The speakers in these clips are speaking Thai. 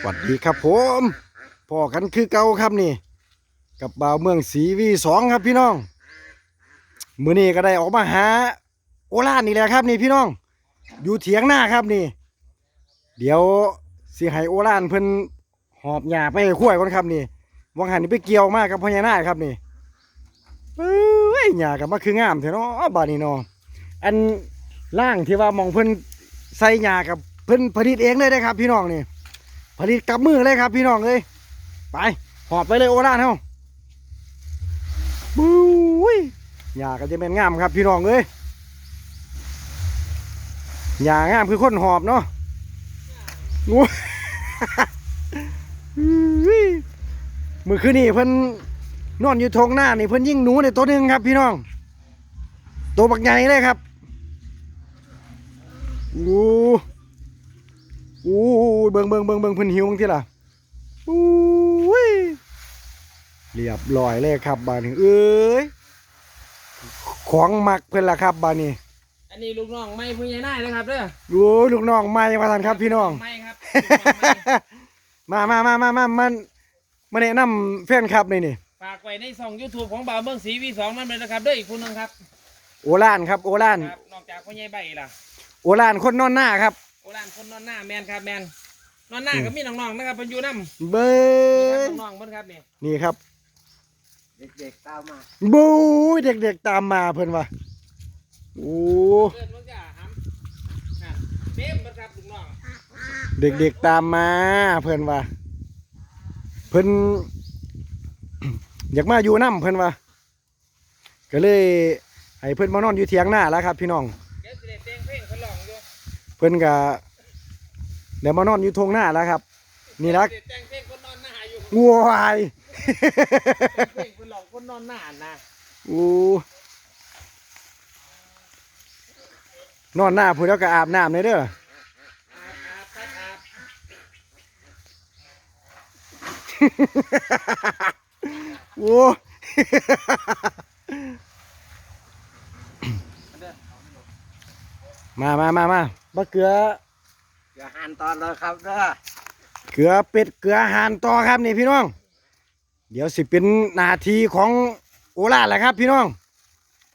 สวัสดีครับผมพ่อกันคือเก่าครับนี่ กับบ่าวเมืองศรีวีสองครับพี่น้อง มือนี้ก็ได้ออกมาหา โอลานนี่แหละครับนี่พี่น้อง อยู่เถียงหน้าครับนี่ เดี๋ยวสิให้โอลานเพิ่นหอบหญ้าไปให้ขั้วยก่อนครับนี่วังหันนี่ไปเกี่ยวมากกับพญานาคครับนี่เอ้ยหญ้ากับมาคืองามเถอะเนาะบาดนี้เนาะอันล่างที่ว่ามองเพิ่นใส่หญ้ากับเพิ่นผลิตเองเลยนะครับ พี่น้องนี่ ผลิตกับมือเลยครับพี่น้องเลยไปหอบไปเลยโอรานเฮาบุ้ยหญ้าก็จะเป็นงามครับพี่น้องเลยหญ้างามคือคนหอบเนาะงูอุ้ยมือคืนนี่เพิ่นนอนอยู่ทงหน้านี่เพิ่นยิ่งหนูในตัวหนึ่งครับ พี่น้อง ตัวบักใหญ่เลยครับอู้ อู้เบิ่งเบิ่งเบิ่งเบิ่งเพิ่นหิวจังที่ล่ะอู้ยเรียบร้อยเลยครับบาดนี้เอ้ยของมักเพิ่นล่ะครับบาดนี้อันนี้ลูกน้องไม่ผู้ใหญ่นายนะครับเด้อโอ้ยลูกน้องใหม่ว่าท่านครับพี่น้อง ไม่ครับลูกน้องไม่มามามามามามันมาแนะนำแฟนครับนี่นี่ฝากไว้ในช่อง YouTube ของบ่าวเมืองศรีวีสองนั่นเลยนะครับเด้ออีกคนหนึงครับ โอลานครับ โอลานครับนอกจากผู้ใหญ่ใบล่ะ โอลานคนนอนหน้าครับ โอรานคนนอนหน้าแมนครับแมนนอนหน้าก็มีน้องๆนะครับเป็นอยู่น้ำเบ้มียครับน้องๆเพิ่นครับนี่นี่ครับ เด็กๆตามมาบู๊ยเด็กๆตามมาเพิ่นว่าโอ้เดินมันจะหำอะเต็มเบิดครับลูกน้องเด็กๆตามมาเพิ่นว่าเพิ่นอยากมาอยู่น้ำเพิ่นว่าก็เลยให้เพิ่นมานอนอยู่เถียงหน้าแล้วครับ พี่น้อง เพิ่นก็เดี๋ยวมานอนอยู่ทงหน้าแล้วครับ นี่ละเดี๋ยวแต่งเพลงคนนอนหน้าอยู่งัววายเพลงคนหลอกคนนอนหน้านะอู้นอนหน้าพูดแล้วก็อาบน้ำเลยเด้ออาบอาบครับอาบโอ้ มามามามามาเกลืออย่าหันตอนเลยครับเด้อเกลือเป็ดเกลือห่านต่อครับนี่พี่น้อง เดี๋ยวสิเป็นหนาทีของโอลาแหละครับ พี่น้อง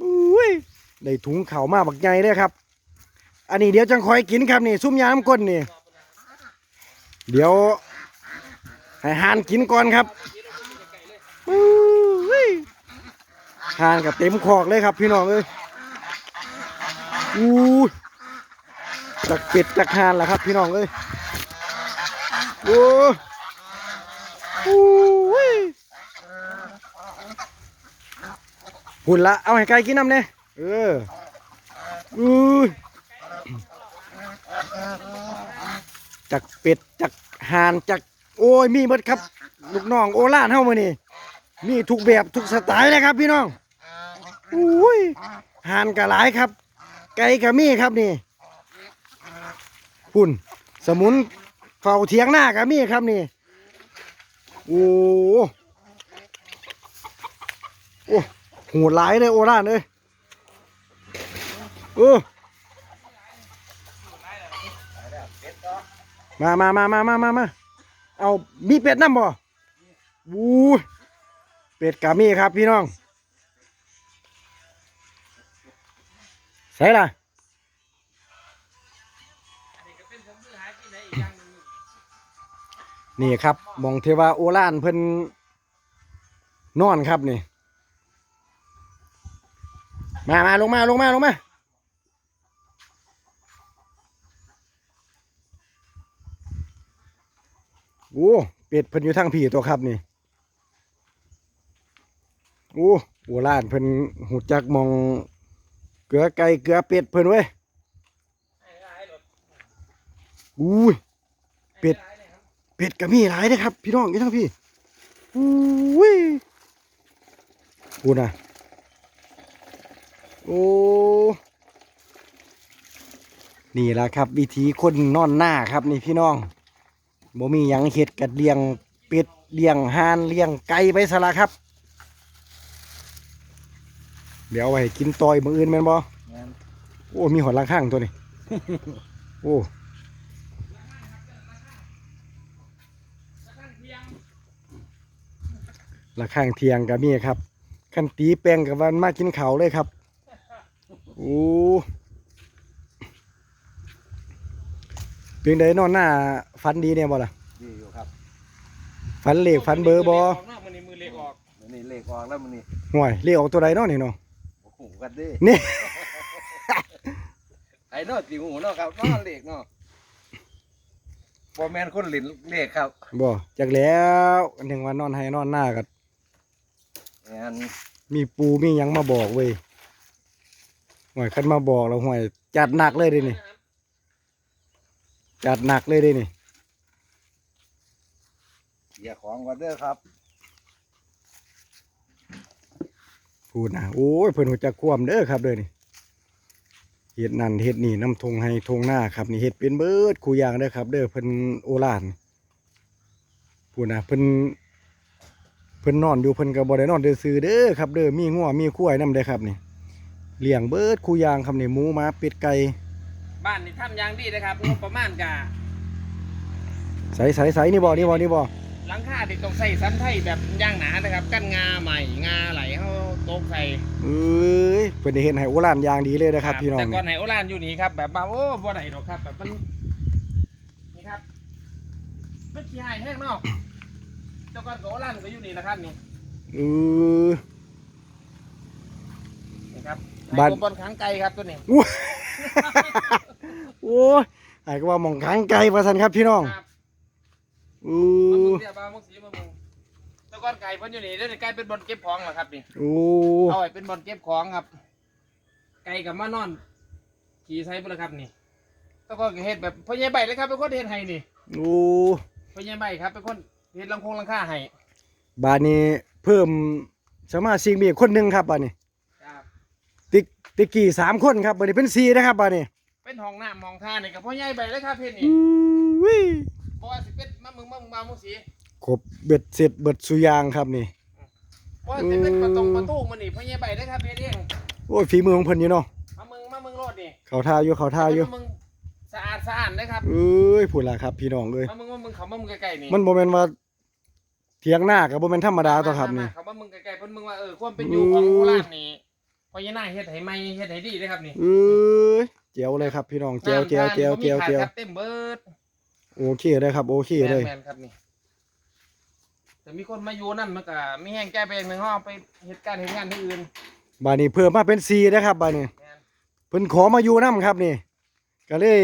อุ้ยได้ถุงเข่าวมาบักใหญ่เลยครับ อันนี้เดี๋ยวจังคอยกินครับนี่ซุ่มยาน้ำก้นนี่ เดี๋ยวให้ห่านกินก่อนครับอุ้ยห่านกับเต็มคอกเลยครับ พี่น้องเอ้ยอู้ย จากเป็ดจากห่านแหละครับ พี่น้องเอ้ยโอ้โอ้ยหุ่นละเอาให้ไก่กินน้ำเนี่ยเอออุ้ยจากเป็ดจากห่านจากโอ้ยมีหมดครับ ลูกน้องโอล่านเฮ้ามานี่มีทุกแบบทุกสไตล์เลยครับ พี่น้องอุ้ยห่านกะหลายครับ ไก่กะมีครับนี่ หุ่น สมุนเฝ้าเถียงหน้ากับมีครับนี่ โอ้โอ้โหดหลายเลยโอรานเลยเออมามามามามามามาเอามีเป็ดน้ำบ่วู้เป็ดกับมีครับพี่น้องใส่ละ นี่ครับมองเทว่าโอรานเพิ่นนอนครับนี่ มามาลงมาลงมาลงมาโอ้เป็ดเพิ่นอยู่ทางผีตัวครับนี่โอ้โอรานเพิ่นหูจักมองเกลือไก่เกลือเป็ดเพิ่นเว้ยอุ้ยเป็ด เลยครับเป็ดก็มีหลายเด้อครับ พี่น้องอยู่ทั้งพี่อุ้ยพูดนะโอ้นี่แหละครับ วิธีคนนอนหน้าครับนี่พี่น้องบ่มีหยังเห็ดกัดเลี้ยงเป็ดเลี้ยงห่านเลี้ยงไก่ไปซะละครับ เดี๋ยวเอาไว้ให้กินต่อยมืออื่นแม่นบ่โอ้ มีหอดลังข้างตัวนี้ โอ้ ที่ยง ละข้างเทียงก็มีครับคันตีแป้งกับวันมากินเขาวเลยครับโอ้เพียงใดนอนหน้าฝันดีเนี่ยบ่ล่ะดีอยู่ครับฝันเลขฝันเบอร์บ่มือเลขออกเนาะมันนี่มือเลขออกมันนี่เลขออกแล้วมันนี่ห่วยเลขออกตัวใดเนาะนี่เนาะโอ้โหกันดินี่ไอ้เนอติหูเนาะครับว่าเลขเนาะบอแมนคนหลินเลขครับบ่จักแล้วอันถึงว่านอนให้นอนหน้าก็ แอนมีปูมีหยังมาบอกเว้ยห่วยคันมาบอกแล้วห่วยจัดหนักเลยเดินี่จัดหนักเลยเดินี่อย่าของกันเด้อครับพูดนะโอ้ยเพิ่นหัวจักความเด้อครับเด้อนี่เฮ็ดนั่นเฮ็ดนี่น้ำทงให้ทงหน้าครับนี่เฮ็ดเป็นเบิดคู่อย่างเด้อครับ เด้อเพิ่นโอฬารพูดนะเพิ่น เพิ่นนอนอยู่เพิ่นก็บ่ได้นอนซื่อๆเด้อครับเด้อมีงัวมีควายนำเด้อครับนี่เลี้ยงเบิดคู่อย่างครับนี่หมูหมาเป็ดไก่บ้านนี่ทำอย่างดีนะครับงบประมาณกะใสใสใสนี่บ่นี่บ่นี่บ่หลังคาที่ต้องใส่สันไทยแบบย่างหนานะครับ กั้นงาใหม่งาไหลเข้าโต๊ะใส่เอ้ยเพิ่นได้เฮ็ดให้โอฬารอย่างดีเลยนะครับพี่น้องแต่ก่อนนี่ไหนโอรานอยู่นี่ครับแบบว่าโอ้บ่ได้หรอกครับแบบมันนี่ครับมันขี้หายแห้งเนาะ แต่ก่อนกับโอรานก็อยู่นี่นะครับนี่เออ นี่ครับบ้าน ไอ้ตัวบอลขังไก่ครับตัวนี้โอ้ยไอ้ก็ว่าหมองค้างไกลว่าซั่นครับพี่น้องครับอืมามึองเสียบ้ามึงสีมามึงแต่ก่อนไก่เพิ่นอยู่นี่เดี๋ยวนี้ไก่เป็นบอลเก็บของเหรอครับนี่ โอ้เอาไว้เป็นบอลเก็บของครับ ไก่กับมานอน ขี่ไซบุระครับนี่แล้วก็เฮ็ดแบบพ่อใหญ่ใบเลยครับเป็นคนเฮ็ดให้นี่ โอ้พ่อใหญ่ใบครับเป็นคน เฮ็ดลังคงลังค่าให้บาดนี้เพิ่มสมาชิกมีอีกคนหนึงครับบาดนี้ครับติกติกกี้สามคนครับบาดนี้เป็นสี่นะครับบาดนี้เป็นห้องน้ำห้องท่านี่กับพ่อใหญ่ใบเลยครับเฮ็ดนี่อู้วิบ่ว่าสิเป็นมามึงมามึงมามึงสีครบเบ็ดเสร็จเบิดสุอยางครับนี่ บ่ว่าสิเป็นประตงประตูมันนี่พ่อใหญ่ใบเลยครับเฮ็ดเองโอ้ยฝีมือของเพิ่นอยู่เนาะมามึงมามึงโลดนี่เขาท่าอยู่เขาท่าอยู่มามึง สะอาดสะอาดเลยครับเอ้ยพูดล่ะครับ พี่น้องเอ้ยมามึงมามึงเขามามึงใกล้ๆนี่มันบ่แม่นว่าเถียงหน้ากับบ่แม่นธรรมดาตัวครับนี่เขามามึงใกล้ๆเพิ่นมึงว่าเออความเป็นอยู่ของโบราณนี่พ่อใหญ่นายเฮ็ดให้ใหม่เฮ็ดให้ดีเลยครับนี่เอ้ยเจียวเลยครับ พี่น้องเจียวเจียวเจียวเจียวเจียวน้ำทานบ่มีขาดครับเต็มเบิดโอเคเลยครับ โอเคเลยแม่นๆครับนี่แต่มีคนมาอยู่นั่นมันก็มีแห้งใจไปอย่างหนึงเฮาไปเหตุการณ์เหตุงานที่อื่นบาดนี้เพิ่มมาเป็นสี่นะครับบาดนี้แม่นเพิ่นขอมาอยู่นํครับนี่ ก็เลย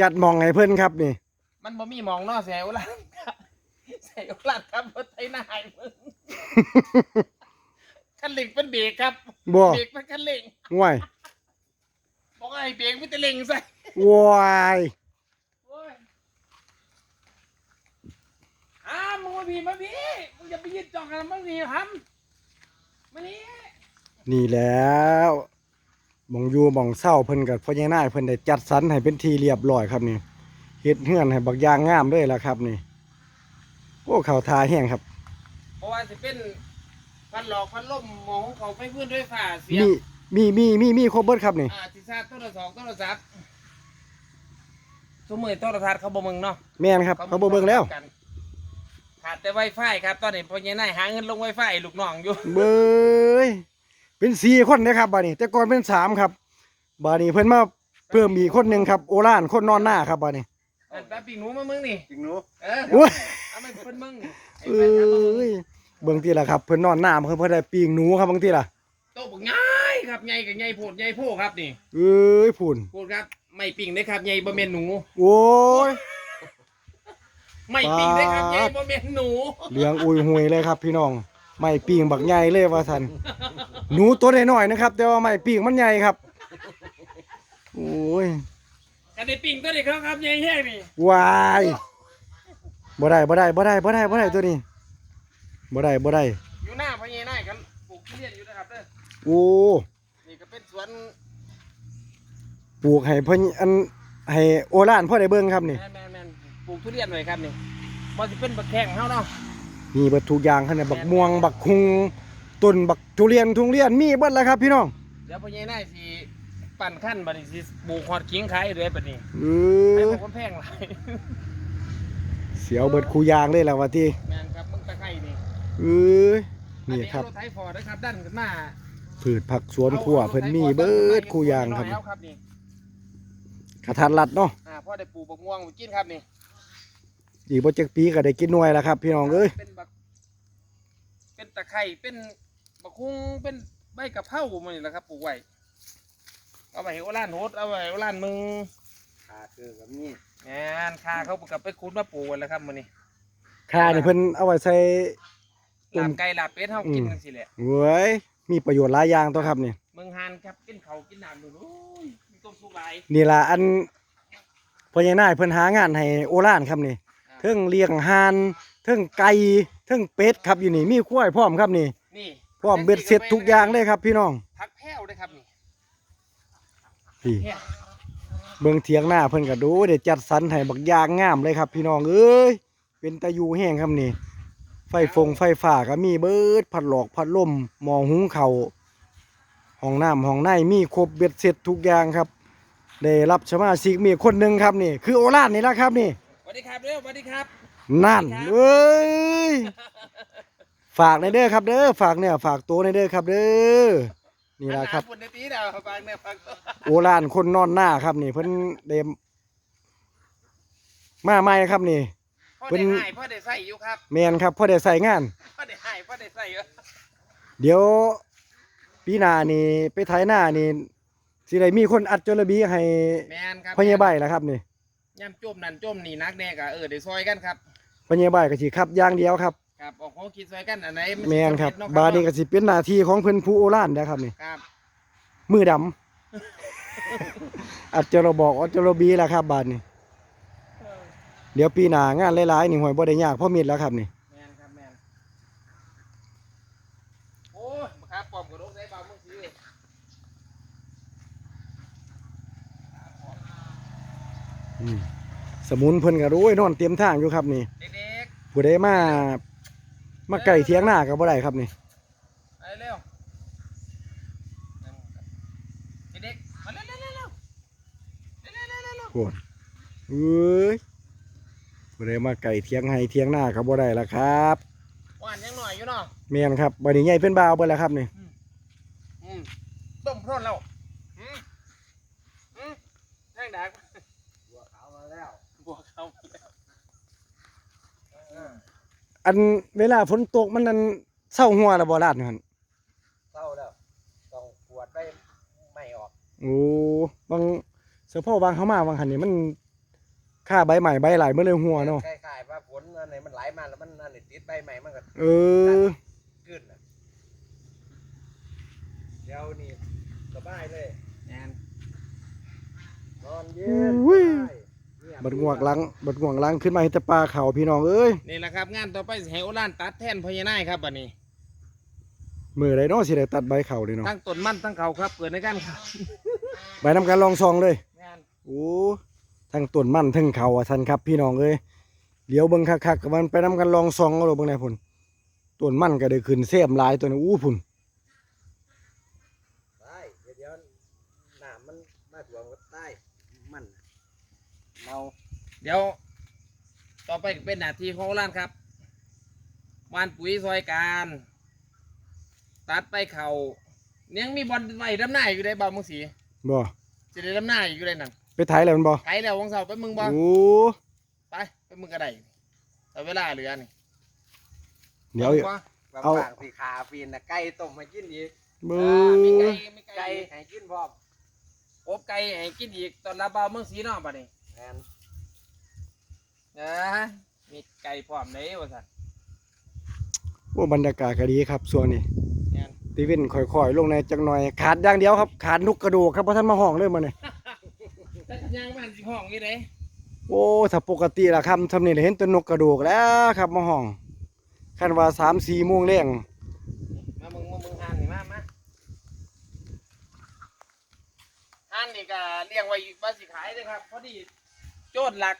จัดหมองให้เพิ่นครับนี่ มันบ่มีหมองเนาะใส่โอลานใส่โอลานครับรถไถนาให้มึงคันเร่งเป็นเบรกครับบ่เบรกเป็นคันเร่งง่วยบอกให้เบรกมีแต่เร่งใส่วายโอ้ยอ้ามึงมาพี่มาพี่มึงอย่าไปยืนจ้องกันมึงนี่ครับมานี่ นี่แล้วห มองอยู่หมองเศร้าเพิ่นกับพ่อใหญ่นายเพิ่นได้จัดสรรให้เป็นที่เรียบร้อยครับนี่เฮ็ดเฮือนให้บักอย่างงามเลยล่ะครับ นี่โอ้เข้าทาแห้งครับเพราะว่าสิเป็นพันหลอกพันล่มหมองของเขาไฟพื้นด้วยฝ่าเสียมีงมีมีมีมีครบเบิดครับนี่อ่าทิศาต้นละสองต้นละสัตว์สมือต้นละทัดเขาบ่มึงเนาะแม่นครับ เขาบ่เบิ่งแล้วกันขาดแต่ไวไฟครับ ตอนนี้พ่อใหญ่นายหาเงินลงไวไฟลูกน้องอยู่เบ้ย เป็นสี่คนนะครับบาดนี้ แต่ก่อนเป็นสามครับ บาดนี้เพิ่นมาเพิ่มอีกคนหนึงครับโอรานคนนอนหน้าครับบาดนี้อันตาปีกหนูมามึงนี่จริงหนูเออโอ้ยเอามันเพิ่นมึงนี่ไอ้เอ้แฟนครับมามึงยเบิ่งทีละครับเพิ่นนอนหน้าเพิ่นเพิ่นได้ปีงหนูครับบางทีล่ะโตบักง่ายครับใหญ่กับใหญ่โพดใหญ่โพครับนี่เอ้ยพูนโพดครับไม่ปิ่งได้ครับใหญ่บ่แม่นหนู โอ้ย ไม่ปิ่งได้ครับปาดใหญ่บ่แม่นหนูเลี้ยงอุยหุยเลยครับพี่น้อง ไม่ปีงบักใหญ่เลยว่าสันหนูตัวน้อยๆนะครับ แต่ว่าไม่ปีงมันใหญ่ครับโอ้ยกันได้ปิ่งตัวนี้ครับครับใหญ่แห้งนี่วายบ่ได้บ่ได้บ่ได้บ่ได้บ่ได้ตัวนี้บ่ได้บ่ได้อยู่หน้าพ่อใหญ่นายกันปลูกทุเรียนอยู่นะครับเด้อโอ้นี่ก็เป็นสวนปลูกให้เพิ่นอันให้โอรานพ่อได้เบิ่งครับนี่แม่นแม่นแม่นปลูกทุเรียนไว้ครับนี่บ่สิเป็นบักแข้งเฮาเนาะ มีเบิดทุกอย่างขนาดบักม่วง บักคุงต้นบักทุเรียนทุเรียนมีเบิดแล้วครับพี่น้องเดี๋ยวพ่อใหญ่นายสิปั่นขั้นบัดนี้สิปลูกฮอดขิงขายด้วยบัดนี้เอให้อพวกคนแพงหลายสิสียวเบิดคูยางเลยแล้วว่าที่แมนครับมึงตะไคร่นี่เอ้ยอันี่ครับเอารถไถฟอร์ดนะครับดันขึ้นมาพืชผักสวนครัวเพิ่นมีเบิดคูยางครับแล้วครับนี่กระทันรัดเนาะอ่าพ่อได้ปลูกบักม่วงกินครับนี่ อีกบ่จักปีก็ได้กินหน่วยแล้วครับ พี่น้องเอ้ยเป็นบักเป็นตะไคร่เป็นบักคุ้งเป็นใบกะเพรามันนี่แหละครับปลูกไว้เอาไปให้โอล้านโฮดเอาไปให้โอล้านมึงขาคือกับนี่แมนค่าเขากลับไปคูดมาปลูกไว้แล้วครับมื้อนี้ค่านี่เพิ่นเอาไว้ใส่ตุ่ลามบไก่ลาบเป็ดเฮากินอืมจังซี่แหละเว้ยมีประโยชน์หลายอย่างตัวครับนี่เมืองฮานครับกินเขาวกินน้ำดูโอ้ยมีต้มสุกหลายนี่ล่ะอันพ่อใหญ่นายเพิ่นหางานให้โอรานครับนี่อ่า เทิงเลี้ยงห่านเทิงไก่เทิงเป็ดครับอยู่นี่มีควายพร้อมครับนี่นี่พร้อมเบ็ดเสร็จทุกอย่างเลยครับ พี่น้องพักแพ้วเลยครับนี่พี่แพ้วเบิ่งเถียงหน้าเพิ่นก็ดูได้จัดสรรให้บักอย่างงามเลยครับ พี่น้องเอ้ยเป็นตะยูแห้งครับนี่ ไฟฟงไฟฟ้าก็มีเบิดพัดหลอกพัดลมหม้อหุงข้าวห้องน้ำห้องในมีครบเบ็ดเสร็จทุกอย่างครับ ได้รับสมาชิกมีคนหนึ่งครับนี่ คือโอรานนี่ละครับนี่ส วัสดีครับเร็วสวัสดีครับ นั่นเอ้ย ฝากในเด้อครับเด้อ ฝากเนี่ยฝากตัวในเด้อครับเด้อ นี่ละครับอันหาฝุ่นในตีเดียวฟังเนี่ยฟังตัวโอรานคนนอนหน้าครับนี่เพิ่นเดมมาใหม่ครับนี่ พ่อเพิ่ได้นหายพ่อได้ใส่อยู่ครับแมนครับพ่อได้ใส่งาน พ่อได้หายพ่อได้ใส่อยู่เดี๋ยวปีหน้านี่ไปไถหน้านี่สิได้มีคนอัดจระบีให้แมนครับพ่อใหญ่ใบล่ะครับนี่ ย่ำจมนั่นจมนี่นักแน่กะเออเดี๋ยวซอยกันครับพ่อใหญ่ใบก็สิขับอย่างเดียวครับครับออกของคิดซอยกันอันไหนแมนครับเนาะบาดนี้ก็สิเป็นหน้าที่ของเพิ่นผู้โอรานนะครับนี่ครับมือดำ อัดจระบอกอัดจระบีล่ะครับบาดนี้ เดี๋ยวปีหน้างานหลายๆนี่หวยบ่ได้ยากเพราะมีดแล้วครับนี่ แมนครับแมนโอ้ยบักครับปอมกระโดดใส่เบามึงสิ อืม สมุนเพิ่นก็รู้ยนอนเตรียมทางอยู่ครับนี่เด็กผู้ใดมามาไก่เทียงหน้าก็บ่ได้ครับนี่ๆไปเร็วเด็กๆมาเร็วๆๆๆเร็วๆๆๆโหดเอ้ยผู้ใดมาไก่เทียงให้เทียงหน้าก็บ่ได้ละครับหวานยังหน่อยอยู่เนาะแม่นครับบัดนี้ใหญ่เป็นบ่าวเบิดแล้วครับนี่อืมต้มพร้อนแล้วอืมอืมแท่งดัก บัวขาวมาแล้ว บวกเขามาแล้ว อันเวลาฝนตกมันนั่นเศร้าหัวแล้วบ่ลาดนั่นเศร้าแล้วต้องปวดไปไม่ออกโอ้บางเสื้อผ้าบางเขามาบางหันนี่มันค่าใบใหม่ใบหลายมันเลยหัวเนาะคล้ายๆว่าฝนอันไหนมันไหลมาแล้วมันอันไหนติดใบใหม่มันก็เออขึ้นน่ะเดี๋ยวนี่สบายเลยแอนนอนเย็นอุ้ยส บายเงียบัดงวกหลังบัดงวกหลังขึ้นมาเฮ็ดแต่ปลาเขาพี่น้องเอ้ยนี่แหละครับ งานต่อไปสิให้โอลานตัดแทนพญานาคครับบัดนี้ มื้อใดเนาะสิได้ตัดใบเขาเลยเนาะทั้งต้นมันทั้งเขาครับเปิดในกันครับใบนำการลองซองเลยงานโอ้ทั้งต้นมันทั้งเขาอะท่านครับ พี่น้องเอ้ยเดี๋ยวเบิ่งคักๆกับมันไปนำกันลองซองเอาโลดเบิ่งได้พุ่นต้นมันก็ได้ขึ้นแซมหลายตัวนี้อู้พุ่น ได้เดี๋ยวเดี๋ยวน้ำมันมาถ่วงก็ได้มัน เมาเดี๋ยว ต่อไปเป็นหน้าที่ของโอลานครับวานปุ๋ยซอยการ ตัดไปเขายังมีบอลไว้ดำหน้าอยู่ได้บ่าวมึงสีบ่จะได้ดำหน้าอยู่ได้นั่นไปไถแล้วมันบ่ไกลแล้ววังเสาร์ไปมึงบ่โอ้ไปไปมึงก็ได้เอาเวลาเหลือนี่เดี๋ยว บ่บางเอาฝางสีขาฟีนนะไก่ต้มมากินอีกเบิ่อ่ามีงไก่มีไก่ไก่ให้กินพร้อมอบไก่ให้กินอีกตอนรับบ่าวมึงสีเนาะบัดนี้ แม่นนะมีไก่พร้อมเด้ว่าซั่นโอ้บรรยากาศก็ดีครับช่วงนี้แม่น ตีเว้นค่อยๆ ลงในจักหน่อย ขาดอย่างเดียวครับ ขาดนุกกระดูกครับเพราะท่านมาห้องเลยมื้อนี้แต่ย่างบ้านสิห้องนี่เด้โอ้ถ้าปกติละครับทำนี่ได้เห็นแตัวนกกระดูกแล้วครับมาห้องคันว่า3-4โมงแรงมามึงมามึงหานนี่มามาหานนี่ก็เลี้ยงไว้ว่าสิขายเด้อครับ พอดี โจทย์หลัก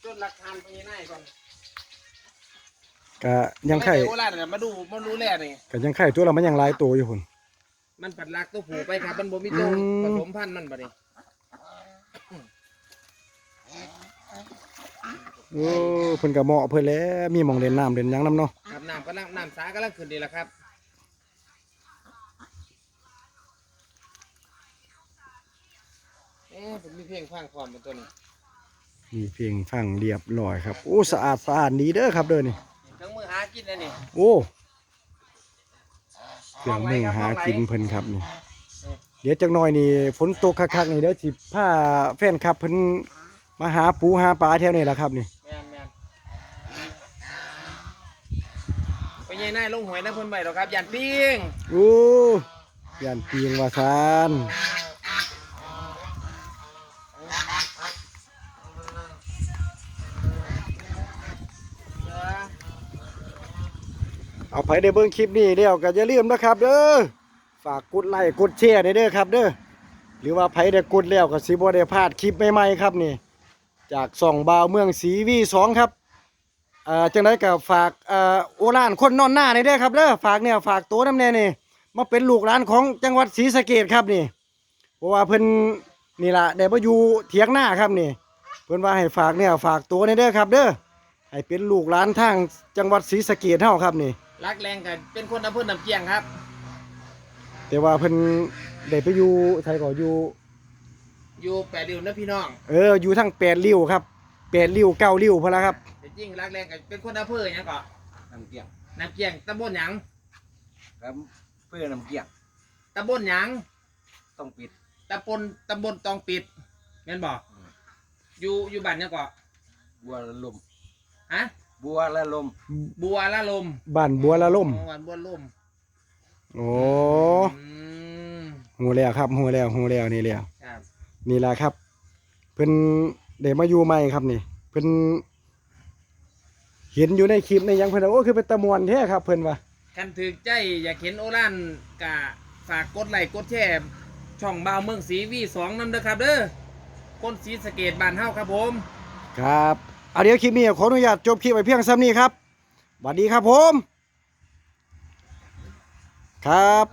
โจทย์หลักทานพญานาคก่อนก็ยังไข่ม่ด้โอลาเนี่ยมาดูมารู้แลนี่ก็ยังไข่ตัวละมันยังหลายตัวอยู่พุ่นมันปัดหลักตัวผูไปครับ มันบ่มีตัวอืมผสมพันธุ์มันบัดนี้โอ้เพิ่นก็เหมาะเพิ่นแหล้วมีหม่องเล่นน้ำเล่นหยังนํเนาะครับน้ำกำลังน้ำสากำลังขึ้นดีแล้วครับ เอ๊ะผมมีเพลงฟังความเป็นตัวนี้มีเพลงฟังเรียบร้อยครับโอ้สะอาดสะอาดดีเด้อครับเด้อนี่ทั้งมือหากินเลยนี่โอ้เครื่องมือหากินเพิ่นครับนี่เดี๋ยวจักหน่อยนี่ฝนตกคักๆนี่เดี๋ยวสิพาแฟนคลับเพิ่นมาหาปูหาปลาแถวนี้ล่ะครับนี่แมนแมนไปยัยนายลงหวยนะเพิ่นไปหรอกครับยันปิ้งโอ้ย่านปีงว่าซาน เอาไปได้เบิ่งคลิปนี้แล้วก็อย่าลืมนะครับ เด้อฝากกดไลค์กดแชร์ได้เด้อครับ เด้อหรือว่าไผได้กดแล้วก็สิบ่ได้พลาดคลิปใหม่ๆครับนี่ จากส่องบาวเมืองศรีวีสองครับอ่อจังไดก็ฝากอ่อโอรานคนนอนหน้าในเด้อครับเด้อฝากเนี่ยฝากตัวน้ำแน่นี่มาเป็นลูกหลานของจังหวัดศรีสะเกษครับนี่ เพราะว่าเพิ่นนี่ล่ะได้มาอยู่เถียงหน้าครับนี่ เพิ่นว่าให้ฝากเนี่ยฝากตัวในเด้อครับ เด้อให้เป็นลูกหลานทางจังหวัดศรีสะเกษเฮาครับนี่ รักแรงกันเป็นคนอำเภอน้ำเกียงครับ แต่ว่าเพิ่นได้ไปอยู่ไทยก็อยู่ อยู่แปดริ้วนะพี่น้องเออ อยู่ทั้งแปดริ้วครับแปดริ้วเก้าริ้วพอละครับ แต่จริงรักแรงกันเป็นคนอำเภอหยังเก็น้ำเกียงน้ำเกียงตำบลหยังครับเพื่อน้ำเกียงตำบลหยังต้องปิดตำบลตำบลตองปิดแม่นบอกอยู่อยู่บ้านหยังเก็บัวละลมฮะ บัวละลม บัวละลมบ้านบัวละล่มอ๋อบ้านบัวลมโอ้อืมหูแล้วครับหูแล้วหูแล้วนี่แล้วครับนี่ล่ะครับ เพิ่นได้มาอยู่ใหม่ครับนี่ เพิ่นเห็นอยู่ในคลิปในหยังเพิ่นว่าโอ้คือเป็นตะมวนแท้ครับ เพิ่นว่าคันถือใจอยากเห็นโอรานกะฝากกดไลค์กดแชร์ช่องบ่าวเมืองสีวีสองนั่นเด้อครับเด้อคนสีสะเกตบ้านเฮาครับผม ครับ เอาเดี๋ยวคลิปนี้ขออนุญาตจบคลิปไว้เพียงซ้ำนี้ครับสวัสดีครับผม ครับ